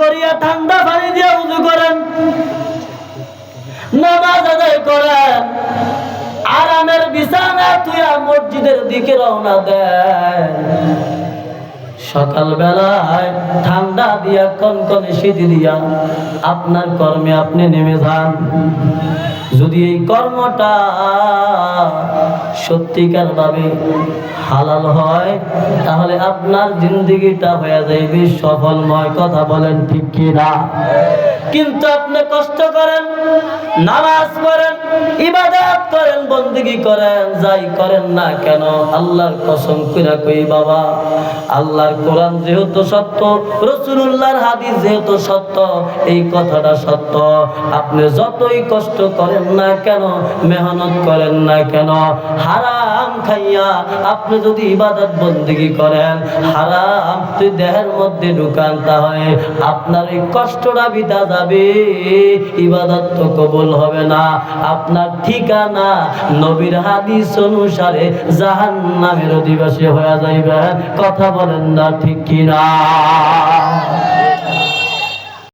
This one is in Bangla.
করিয়া ঠান্ডা পানি দিয়ে উজু করেন। নামাজ আদায় করেন। আরামের বিছানা তুইয়া মসজিদের দিকে রওনা দেন সকালবেলায় ঠান্ডা দিয়া কনকনে শীতি দিয়া আপনার কর্মে আপনি নেমে যান। যদি এই কর্মটা সত্যিকার ভাবে হালাল হয়, তাহলে আপনার জিন্দগিটা হয়ে যাইবে সফলময় কথা বলেন ঠিক কি না কিন্তু আপনি কষ্ট করেন, নামাজ করেন বন্দিগি করেন, যাই করেন না কেন? আল্লাহর কসম কইরা কই, বাবা, আল্লাহর কোরআন যেহেতু সত্য রসুল্লাহর হাদিস যেহেতু সত্য, এই কথাটা সত্য। আপনি যতই কষ্ট করেন না কেন, মেহনত করেন না কেন, হারাম খাইয়া আপনি যদি ইবাদত বন্দিগি করেন, হারাম তুই দেহের মধ্যে ঢুকান তাহলে আপনার এই কষ্টটা বিদা যাবে। ইবাদত তো কবুল হবে না। আপনার ঠিকানা নবীর হাদিস অনুসারে জাহান্নামের অধিবাসী হয়ে যাইবে। কথা বলেন না ঠিক কিনা?